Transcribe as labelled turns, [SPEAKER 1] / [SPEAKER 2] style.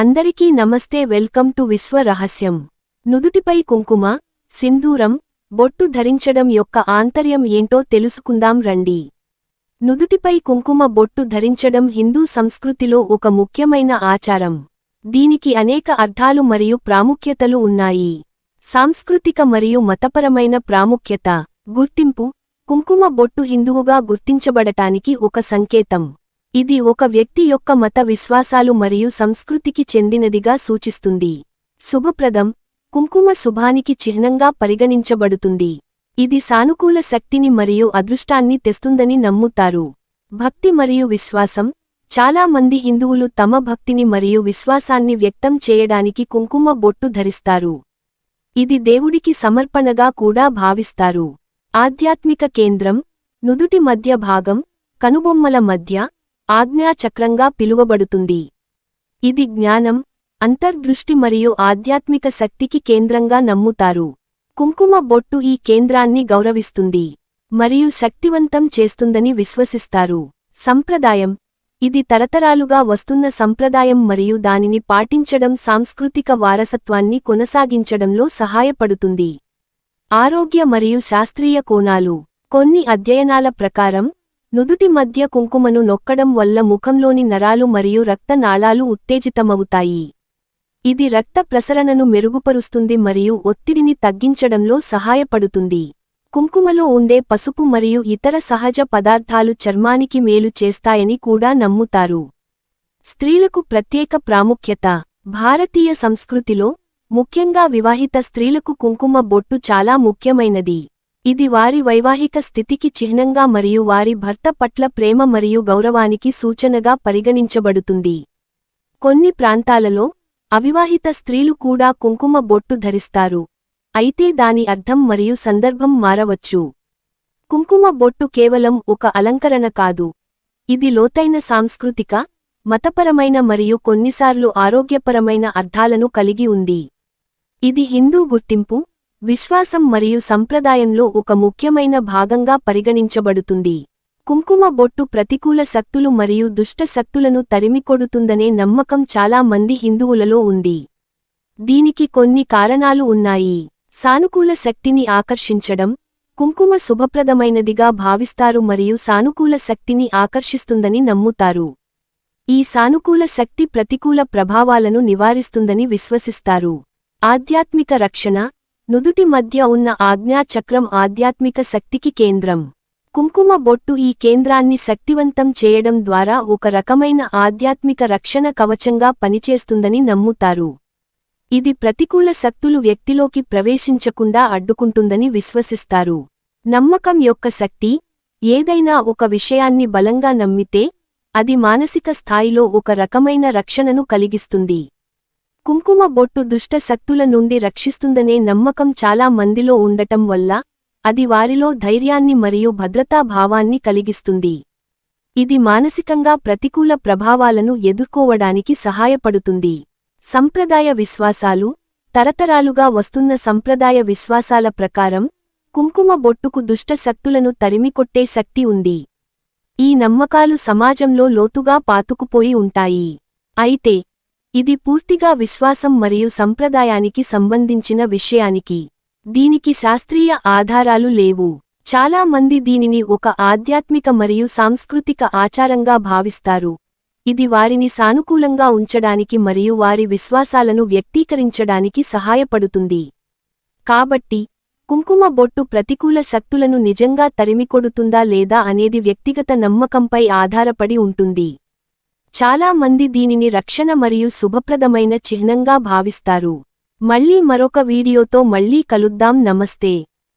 [SPEAKER 1] అందరికీ నమస్తే welcome to విశ్వ రహస్యం. నుదుటిపై కుంకుమ సింధూరం బొట్టు ధరించడం యొక్క ఆంతర్యం ఏంటో తెలుసుకుందాం రండి. నుదుటిపై కుంకుమ బొట్టు ధరించడం హిందూ సంస్కృతిలో ఒక ముఖ్యమైన ఆచారం. దీనికి అనేక అర్థాలు మరియు ప్రాముఖ్యతలు ఉన్నాయి. సాంస్కృతిక మరియు మతపరమైన ప్రాముఖ్యత. గుర్తింపు. కుంకుమ బొట్టు హిందువుగా గుర్తించబడటానికి ఒక సంకేతం. ఇది ఒక వ్యక్తి యొక్క మత విశ్వాసాలు మరియు సంస్కృతికి చెందినదిగా సూచిస్తుంది. శుభప్రదం కుంకుమ శుభానికి చిహ్నంగా పరిగణించబడుతుంది. ఇది సానుకూల శక్తిని మరియు అదృష్టాన్ని తెస్తుందని నమ్ముతారు. భక్తి మరియు విశ్వాసం చాలా మంది హిందువులు తమ భక్తిని మరియు విశ్వాసాన్ని వ్యక్తం చేయడానికి కుంకుమ బొట్టు ధరిస్తారు. ఇది దేవుడికి సమర్పణగా కూడా భావిస్తారు. ఆధ్యాత్మిక కేంద్రం నుదుటి మధ్య భాగం కనుబొమ్మల మధ్య ఆజ్ఞాచక్రంగా పిలువబడుతుంది. ఇది జ్ఞానం అంతర్దృష్టి మరియు ఆధ్యాత్మిక శక్తికి కేంద్రంగా నమ్ముతారు. కుంకుమ బొట్టు ఈ కేంద్రాన్ని గౌరవిస్తుంది మరియు శక్తివంతం చేస్తుందని విశ్వసిస్తారు. సంప్రదాయం ఇది తరతరాలుగా వస్తున్న సంప్రదాయం మరియు దానిని పాటించడం సాంస్కృతిక వారసత్వాన్ని కొనసాగించడంలో సహాయపడుతుంది. ఆరోగ్య మరియు శాస్త్రీయ కోణాలు కొన్ని అధ్యయనాల ప్రకారం నుదుటి మధ్య కుంకుమను నొక్కడం వల్ల ముఖంలోని నరాలు మరియు రక్తనాళాలు ఉత్తేజితమవుతాయి. ఇది రక్త ప్రసరణను మెరుగుపరుస్తుంది మరియు ఒత్తిడిని తగ్గించడంలో సహాయపడుతుంది. కుంకుమలో ఉండే పసుపు మరియు ఇతర సహజ పదార్థాలు చర్మానికి మేలు చేస్తాయని కూడా నమ్ముతారు. స్త్రీలకు ప్రత్యేక ప్రాముఖ్యత. భారతీయ సంస్కృతిలో ముఖ్యంగా వివాహిత స్త్రీలకు కుంకుమ బొట్టు చాలా ముఖ్యమైనది. ఇది వారి వైవాహిక స్థితికి చిహ్నంగా మరియు వారి భర్త పట్ల ప్రేమ మరియు గౌరవానికి సూచనగా పరిగణించబడుతుంది. కొన్ని ప్రాంతాలలో అవివాహిత స్త్రీలు కూడా కుంకుమ బొట్టు ధరిస్తారు. అయితే దాని అర్థం మరియు సందర్భం మారవచ్చు. కుంకుమ బొట్టు కేవలం ఒక అలంకరణ కాదు. ఇది లోతైన సాంస్కృతిక మతపరమైన మరియు కొన్నిసార్లు ఆరోగ్యపరమైన అర్థాలను కలిగి ఉంది. ఇది హిందూ గుర్తింపు విశ్వాసం మరియు సంప్రదాయంలో ఒక ముఖ్యమైన భాగంగా పరిగణించబడుతుంది. కుంకుమ బొట్టు ప్రతికూల శక్తులు మరియు దుష్ట శక్తులను తరిమికొడుతుందనే నమ్మకం చాలా మంది హిందువులలో ఉంది. దీనికి కొన్ని కారణాలు ఉన్నాయి. సానుకూల శక్తిని ఆకర్షించడం కుంకుమ శుభప్రదమైనదిగా భావిస్తారు మరియు సానుకూల శక్తిని ఆకర్షిస్తుందని నమ్ముతారు. ఈ సానుకూల శక్తి ప్రతికూల ప్రభావాలను నివారిస్తుందని విశ్వసిస్తారు. ఆధ్యాత్మిక రక్షణ నుదుటి మధ్య ఉన్న ఆజ్ఞాచక్రం ఆధ్యాత్మిక శక్తికి కేంద్రం. కుంకుమ బొట్టు ఈ కేంద్రాన్ని శక్తివంతం చేయడం ద్వారా ఒక రకమైన ఆధ్యాత్మిక రక్షణ కవచంగా పనిచేస్తుందని నమ్ముతారు. ఇది ప్రతికూల శక్తులు వ్యక్తిలోకి ప్రవేశించకుండా అడ్డుకుంటుందని విశ్వసిస్తారు. నమ్మకం యొక్క శక్తి ఏదైనా ఒక విషయాన్ని బలంగా నమ్మితే అది మానసిక స్థాయిలో ఒక రకమైన రక్షణను కలిగిస్తుంది. కుంకుమ బొట్టు దుష్ట శక్తుల నుండి రక్షిస్తుందనే నమ్మకం చాలా మందిలో ఉండటం వల్ల అది వారిలో ధైర్యాన్ని మరియు భద్రతా భావాన్ని కలిగిస్తుంది. ఇది మానసికంగా ప్రతికూల ప్రభావాలను ఎదుర్కోవడానికి సహాయపడుతుంది. సంప్రదాయ విశ్వాసాలు తరతరాలుగా వస్తున్న సంప్రదాయ విశ్వాసాల ప్రకారం కుంకుమ బొట్టుకు దుష్ట శక్తులను తరిమికొట్టే శక్తి ఉంది. ఈ నమ్మకాలు సమాజంలో లోతుగా పాతుకుపోయి ఉంటాయి. అయితే ఇది పూర్తిగా విశ్వాసం మరియు సంప్రదాయానికి సంబంధించిన విషయానికి. దీనికి శాస్త్రీయ ఆధారాలు లేవు. చాలా మంది దీనిని ఒక ఆధ్యాత్మిక మరియు సాంస్కృతిక ఆచారంగా భావిస్తారు. ఇది వారిని సానుకూలంగా ఉంచడానికి మరియు వారి విశ్వాసాలను వ్యక్తీకరించడానికి సహాయపడుతుంది. కాబట్టి కుంకుమ బొట్టు ప్రతికూల శక్తులను నిజంగా తరిమికొడుతుందా లేదా అనేది వ్యక్తిగత నమ్మకంపై ఆధారపడి ఉంటుంది. చాలా మంది దీనిని రక్షణ మరియు శుభప్రదమైన చిహ్నంగా భావిస్తారు. మళ్ళీ మరొక వీడియోతో మళ్ళీ కలుద్దాం. నమస్తే.